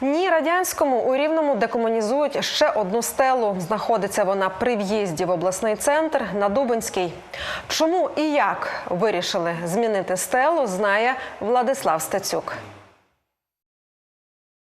Ні, радянському у рівному декомунізують ще одну стелу. Знаходиться вона при в'їзді в обласний центр на Дубинській. Чому і як вирішили змінити стелу, знає Владислав Стецюк.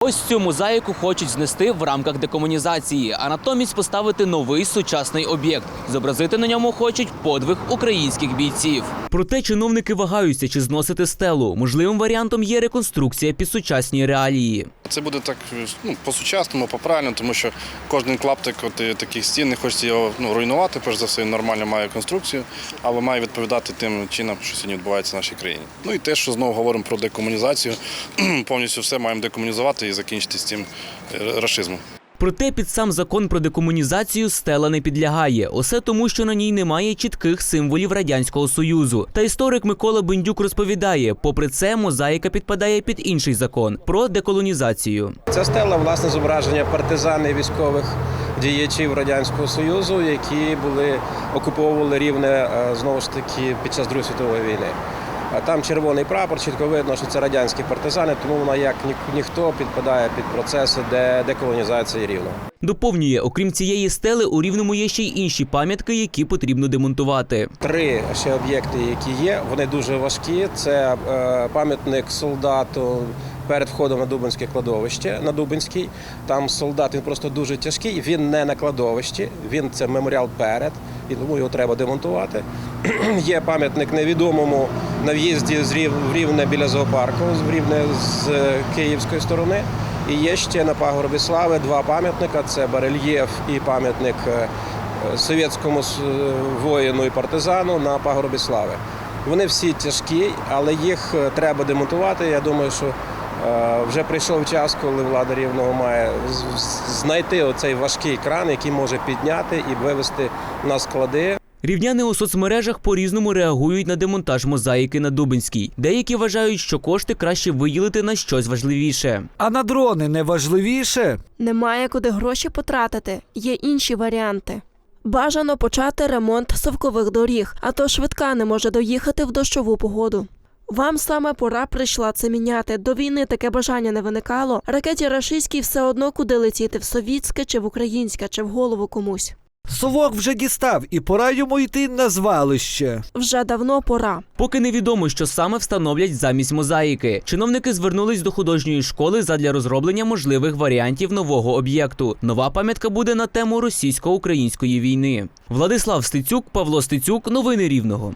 Ось цю мозаїку хочуть знести в рамках декомунізації, а натомість поставити новий сучасний об'єкт. Зобразити на ньому хочуть подвиг українських бійців. Проте чиновники вагаються, чи зносити стелу. Можливим варіантом є реконструкція під сучасні реалії. Це буде так ну, по-сучасному, по-правильному, тому що кожен клаптик от, таких стін не хочеться його ну, руйнувати, перш за все, нормально має конструкцію, але має відповідати тим чинам, що сьогодні відбувається в нашій країні. Ну і те, що знову говоримо про декомунізацію, повністю все маємо декомунізувати і закінчити з цим е, рашизмом. Проте під сам закон про декомунізацію стела не підлягає. Усе тому, що на ній немає чітких символів радянського союзу. Та історик Микола Бендюк розповідає, попри це мозаїка підпадає під інший закон про деколонізацію. Ця стела власне зображення партизан і військових діячів радянського союзу, які були окуповували рівне е, знову ж таки під час Другої світової війни. Там червоний прапор, чітко видно, що це радянські партизани, тому вона як ніхто підпадає під процеси де- деколонізації рівного. Доповнює, окрім цієї стели, у рівному є ще й інші пам'ятки, які потрібно демонтувати. Три ще об'єкти, які є, вони дуже важкі. Це е, пам'ятник солдату перед входом на Дубинське кладовище на Дубинській. Там солдат він просто дуже тяжкий. Він не на кладовищі, він це меморіал перед, і тому його треба демонтувати. є пам'ятник невідомому на в'їзді з Рівне біля зоопарку, з Рівне з е, київської сторони. І є ще на пагорбі слави два пам'ятника: це барельєф і пам'ятник е, совєтському воїну і партизану на пагорбі слави. Вони всі тяжкі, але їх е, треба демонтувати. Я думаю, що е, вже прийшов час, коли влада рівного має знайти оцей важкий кран, який може підняти і вивести на склади. Рівняни у соцмережах по-різному реагують на демонтаж мозаїки на Дубинській. Деякі вважають, що кошти краще виділити на щось важливіше. А на дрони не важливіше? Немає куди гроші потратити, є інші варіанти. Бажано почати ремонт совкових доріг, а то швидка не може доїхати в дощову погоду. Вам саме пора прийшла це міняти. До війни таке бажання не виникало. Ракеті рашистській все одно куди летіти в совітське чи в українське, чи в голову комусь. Совок вже дістав, і пора йому йти на звалище. Вже давно пора. Поки невідомо, що саме встановлять замість мозаїки. Чиновники звернулись до художньої школи задля розроблення можливих варіантів нового об'єкту. Нова пам'ятка буде на тему російсько-української війни. Владислав Стецюк, Павло Стецюк, новини Рівного.